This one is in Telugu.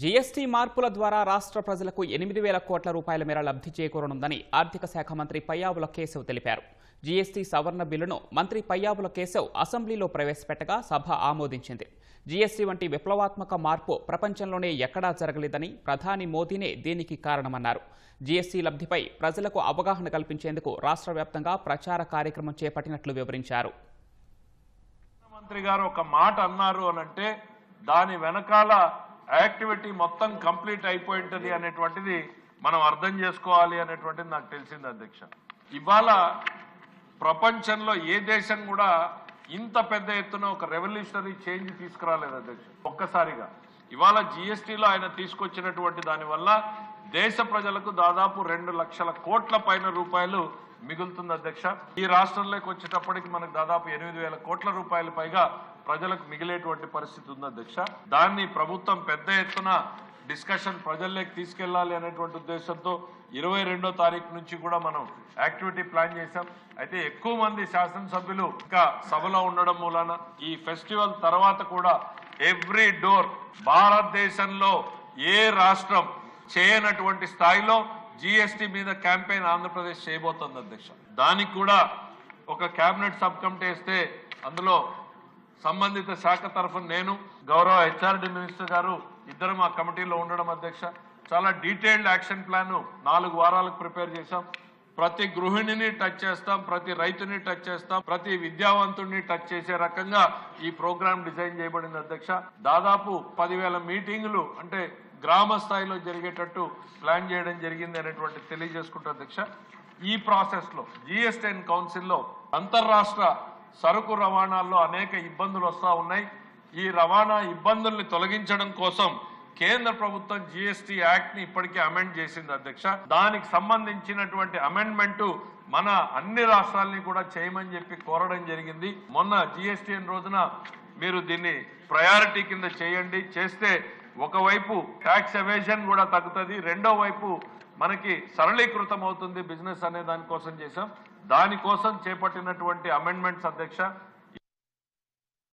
జీఎస్టీ మార్పుల ద్వారా రాష్ట్ర ప్రజలకు ఎనిమిది వేల కోట్ల రూపాయల మేర లబ్ధి చేకూరనుందని ఆర్థిక శాఖ మంత్రి పయ్యావుల కేశవ్ తెలిపారు. జీఎస్టీ సవరణ బిల్లును మంత్రి పయ్యావుల కేశవ్ అసెంబ్లీలో ప్రవేశపెట్టగా సభ ఆమోదించింది. జీఎస్టీ వంటి విప్లవాత్మక మార్పు ప్రపంచంలోనే ఎక్కడా జరగలేదని ప్రధాని మోదీనే దీనికి కారణమన్నారు. జీఎస్టీ లబ్ధిపై ప్రజలకు అవగాహన కల్పించేందుకు రాష్ట్ర వ్యాప్తంగా ప్రచార కార్యక్రమం చేపట్టినట్లు వివరించారు. మంత్రి గారు ఒక మాట అన్నారు అనంటే అంటే దాని వెనకాల యాక్టివిటీ మొత్తం కంప్లీట్ అయిపోయింటది అనేటువంటిది మనం అర్థం చేసుకోవాలి అనేటువంటిది నాకు తెలిసింది అధ్యక్ష. ఇవాళ ప్రపంచంలో ఏ దేశం కూడా ఇంత పెద్ద ఎత్తున ఒక రెవల్యూషనరీ చేంజ్ తీసుకురాలేదు అధ్యక్ష. ఒక్కసారిగా. ఇవాళ జిఎస్టీలో ఆయన తీసుకొచ్చినటువంటి దానివల్ల దేశ ప్రజలకు దాదాపు రెండు లక్షల కోట్ల పైన రూపాయలు మిగులుతుంది అధ్యక్ష. ఈ రాష్ట్రంలోకి వచ్చేటప్పటికి మనకు దాదాపు ఎనిమిది వేల కోట్ల రూపాయల పైగా ప్రజలకు మిగిలేటువంటి పరిస్థితి ఉంది అధ్యక్ష. దాన్ని ప్రభుత్వం పెద్ద ఎత్తున డిస్కషన్ ప్రజల్లోకి తీసుకెళ్ళాలి అనేటువంటి ఉద్దేశంతో ఇరవై రెండో తారీఖు నుంచి కూడా మనం యాక్టివిటీ ప్లాన్ చేశాం. అయితే ఎక్కువ మంది శాసనసభ్యులు ఇంకా సభలో ఉండడం మూలాన ఈ ఫెస్టివల్ తర్వాత కూడా ఎవ్రీ డోర్ భారతదేశంలో ఏ రాష్ట్రం చేయనటువంటి స్థాయిలో జిఎస్టి మీద క్యాంపెయిన్ ఆంధ్రప్రదేశ్ చేయబోతోంది అధ్యక్ష. దానికి కూడా ఒక కేబినెట్ సబ్ కమిటీ వేస్తే అందులో సంబంధిత శాఖ తరఫున నేను గౌరవ హెచ్ఆర్డి మినిస్టర్ గారు ఇద్దరం మా కమిటీలో ఉండడం అధ్యక్ష. చాలా డీటెయిల్డ్ యాక్షన్ ప్లాన్ నాలుగు వారాలకు ప్రిపేర్ చేశాం. ప్రతి గృహిణిని టచ్ చేస్తాం ప్రతి రైతుని టచ్ చేస్తాం ప్రతి విద్యావంతుడిని టచ్ చేసే రకంగా ఈ ప్రోగ్రామ్ డిజైన్ చేయబడింది అధ్యక్ష. దాదాపు పదివేల మీటింగులు అంటే గ్రామ స్థాయిలో జరిగేటట్టు ప్లాన్ చేయడం జరిగింది అనేటువంటి తెలియజేసుకుంటా అధ్యక్ష. ఈ ప్రాసెస్లో జిఎస్టీఎన్ కౌన్సిల్లో అంతర్రాష్ట్ర సరుకు రవాణాల్లో అనేక ఇబ్బందులు వస్తూ ఉన్నాయి. ఈ రవాణా ఇబ్బందుల్ని తొలగించడం కోసం కేంద్ర ప్రభుత్వం జిఎస్టీ యాక్ట్ని ఇప్పటికే అమెండ్ చేసింది అధ్యక్ష. దానికి సంబంధించినటువంటి అమెండ్మెంట్ మన అన్ని రాష్ట్రాలని కూడా చేయమని చెప్పి కోరడం జరిగింది. మొన్న జిఎస్టీఎన్ రోజున మీరు దీన్ని ప్రయారిటీ కింద చేయండి. చేస్తే ఒకవైపు ట్యాక్స్ ఎవేజన్ కూడా తగ్గుతుంది. రెండో వైపు మనకి సరళీకృతం అవుతుంది బిజినెస్ అనే దానికోసం చేశాం. దానికోసం చేపట్టినటువంటి అమెండ్మెంట్స్ అధ్యక్ష